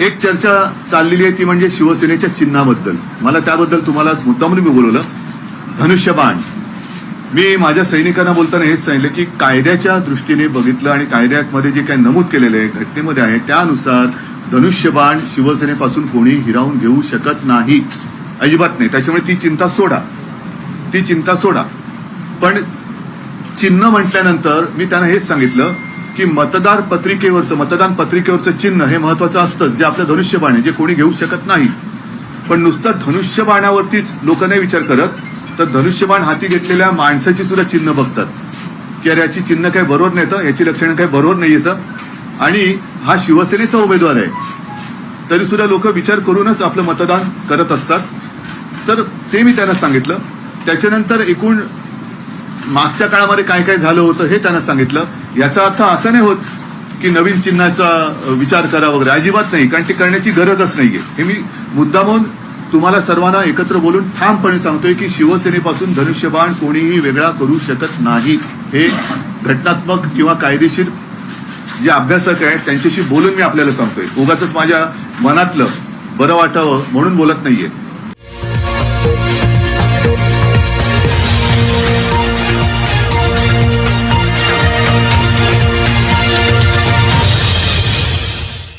एक चर्चा चाललेली आहे ती म्हणजे शिवसेनेच्या चिन्हाबद्दल. मला त्याबद्दल तुम्हाला मुद्दामून मी बोलवलं. धनुष्यबाण. मी माझ्या सैनिकांना बोलताना हेच सांगितलं की कायद्याच्या दृष्टीने बघितलं आणि कायद्यामध्ये जे काही नमूद केलेलं आहे घटनेमध्ये आहे त्यानुसार धनुष्यबाण शिवसेनेपासून कोणी हिरावून घेऊ शकत नाही. अजिबात नाही. त्याच्यामुळे ती चिंता सोडा. ती चिंता सोडा. पण चिन्ह म्हटल्यानंतर मी त्यांना हेच सांगितलं की मतदार पत्रिकेवरचं मतदान पत्रिकेवरचं चिन्ह हे महत्वाचं असतं जे आपलं धनुष्यबाण आहे जे कोणी घेऊ शकत नाही. पण नुसतं धनुष्यबाणावरतीच लोक नाही विचार करत तर धनुष्यबाण हाती घेतलेल्या माणसाची सुद्धा चिन्ह बघतात. की अरे याची चिन्ह काही बरोबर नाही येतं याची लक्षणं काही बरोबर नाही येतं. आणि हा शिवसेनेचा उमेदवार आहे. तरी सुद्धा लोक विचार करूनच आपलं मतदान करत असतात. तर ते मी त्यांना सांगितलं. त्याच्यानंतर एकूण मागच्या काळामध्ये काय काय झालं होतं हे त्यांना सांगितलं. याचा अर्थ असा नाही होत की नवीन चिन्हाचा विचार करा वगैरे. अजिबात नाही कारण ते करण्याची गरजच नाहीये. हे मी मुद्दामहून तुम्हाला सर्वांना एकत्र बोलून ठामपणे सांगतोय की शिवसेनेपासून धनुष्यबाण कोणीही वेगळा करू शकत नाही. हे घटनात्मक किंवा कायदेशीर जे अभ्यासक आहेत त्यांच्याशी बोलून मी आपल्याला सांगतोय. उगाच माझ्या मनातलं बरं वाटावं म्हणून बोलत नाहीये.